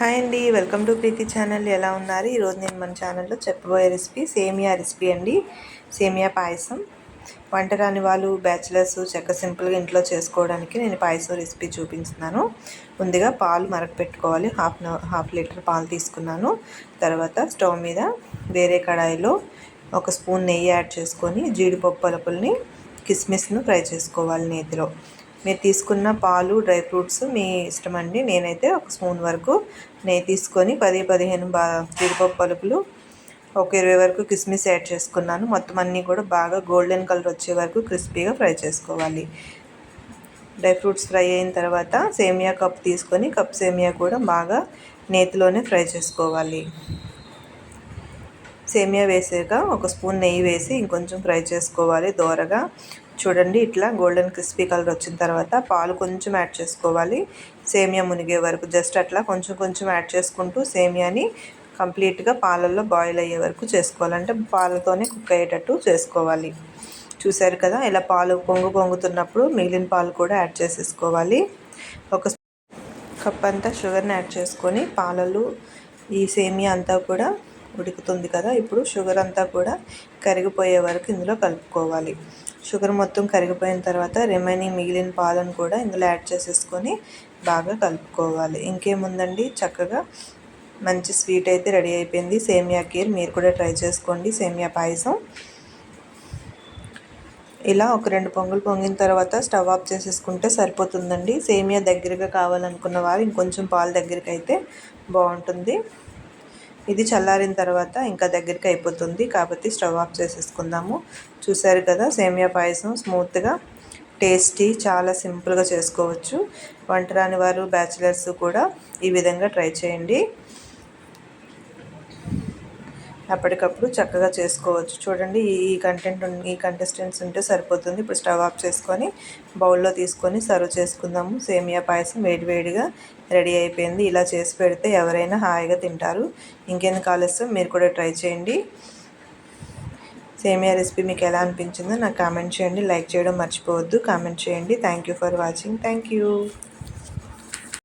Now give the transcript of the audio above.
Hi అండి. Welcome to Preethi channel. ఎలా ఉన్నారు? ఈరోజు నేను మన ఛానల్లో చెప్పబోయే రెసిపీ సేమియా రెసిపీ అండి. సేమియా పాయసం. వంట రాని వాళ్ళు బ్యాచిలర్స్ చెక్క సింపుల్గా ఇంట్లో చేసుకోవడానికి నేను పాయసం రెసిపీ చూపిస్తున్నాను. ముందుగా పాలు మరగపెట్టుకోవాలి హాఫ్ హాఫ్ లీటర్ పాలు తీసుకున్నాను. తర్వాత స్టవ్ మీద వేరే కడాయిలో ఒక స్పూన్ నెయ్యి యాడ్ చేసుకొని జీడిపప్పు పలుపుల్ని కిస్మిస్ను ఫ్రై చేసుకోవాలి నేతిలో. మీరు తీసుకున్న పాలు డ్రై ఫ్రూట్స్ మీ ఇష్టం అండి. నేనైతే ఒక స్పూన్ వరకు నెయ్యి తీసుకొని పది పదిహేను బా జీడిపప్పు పలుకులు ఒక ఇరవై వరకు కిస్మిస్ యాడ్ చేసుకున్నాను. మొత్తం అన్నీ కూడా బాగా గోల్డెన్ కలర్ వచ్చే వరకు క్రిస్పీగా ఫ్రై చేసుకోవాలి. డ్రై ఫ్రూట్స్ ఫ్రై అయిన తర్వాత సేమియా కప్ తీసుకొని కప్ సేమియా కూడా బాగా నేతిలోనే ఫ్రై చేసుకోవాలి. సేమియా వేసాక ఒక స్పూన్ నెయ్యి వేసి ఇంకొంచెం ఫ్రై చేసుకోవాలి దోరగా. చూడండి ఇట్లా గోల్డెన్ క్రిస్పీ కలర్ వచ్చిన తర్వాత పాలు కొంచెం యాడ్ చేసుకోవాలి. సేమియా మునిగే వరకు జస్ట్ అట్లా కొంచెం కొంచెం యాడ్ చేసుకుంటూ సేమియాని కంప్లీట్గా పాలల్లో బాయిల్ అయ్యే వరకు చేసుకోవాలంటే పాలతోనే కుక్ అయ్యేటట్టు చేసుకోవాలి. చూసారు కదా ఇలా పాలు పొంగు పొంగుతున్నప్పుడు మిగిలిన పాలు కూడా యాడ్ చేసేసుకోవాలి. ఒక కప్ అంతా షుగర్ని యాడ్ చేసుకొని పాలలు ఈ సేమియా అంతా కూడా ఉడుకుతుంది కదా ఇప్పుడు షుగర్ అంతా కూడా కరిగిపోయే వరకు ఇందులో కలుపుకోవాలి. షుగర్ మొత్తం కరిగిపోయిన తర్వాత రిమైనింగ్ మిగిలిన పాలను కూడా ఇందులో యాడ్ చేసేసుకొని బాగా కలుపుకోవాలి. ఇంకేముందండి? చక్కగా మంచి స్వీట్ అయితే రెడీ అయిపోయింది. సేమియా కీర్ మీరు కూడా ట్రై చేసుకోండి. సేమియా పాయసం. ఇలా ఒక రెండు పొంగులు పొంగిన తర్వాత స్టవ్ ఆఫ్ చేసేసుకుంటే సరిపోతుందండి. సేమియా దగ్గరగా కావాలనుకున్న వారు ఇంకొంచెం పాలు దగ్గరికి అయితే బాగుంటుంది. ఇది చల్లారిన తర్వాత ఇంకా దగ్గరికి అయిపోతుంది. కాబట్టి స్టవ్ ఆఫ్ చేసేసుకుందాము. చూసారు కదా సేమియా పాయసం స్మూత్గా టేస్టీ చాలా సింపుల్గా చేసుకోవచ్చు. వంట రాని వారు బ్యాచిలర్స్ కూడా ఈ విధంగా ట్రై చేయండి. అప్పటికప్పుడు చక్కగా చేసుకోవచ్చు. చూడండి ఈ కంటెంట్ ఈ కంటెస్టెంట్స్ ఉంటే సరిపోతుంది. ఇప్పుడు స్టవ్ ఆఫ్ చేసుకొని బౌల్లో తీసుకొని సర్వ్ చేసుకుందాము. సేమియా పాయసం వేడివేడిగా రెడీ అయిపోయింది. ఇలా చేసి పెడితే ఎవరైనా హాయిగా తింటారు. ఇంకెందుకు ఆలస్యం? మీరు కూడా ట్రై చేయండి. సేమియా రెసిపీ మీకు ఎలా అనిపించిందో నాకు కామెంట్ చేయండి. లైక్ చేయడం మర్చిపోవద్దు. కామెంట్ చేయండి. Thank you for watching. Thank you.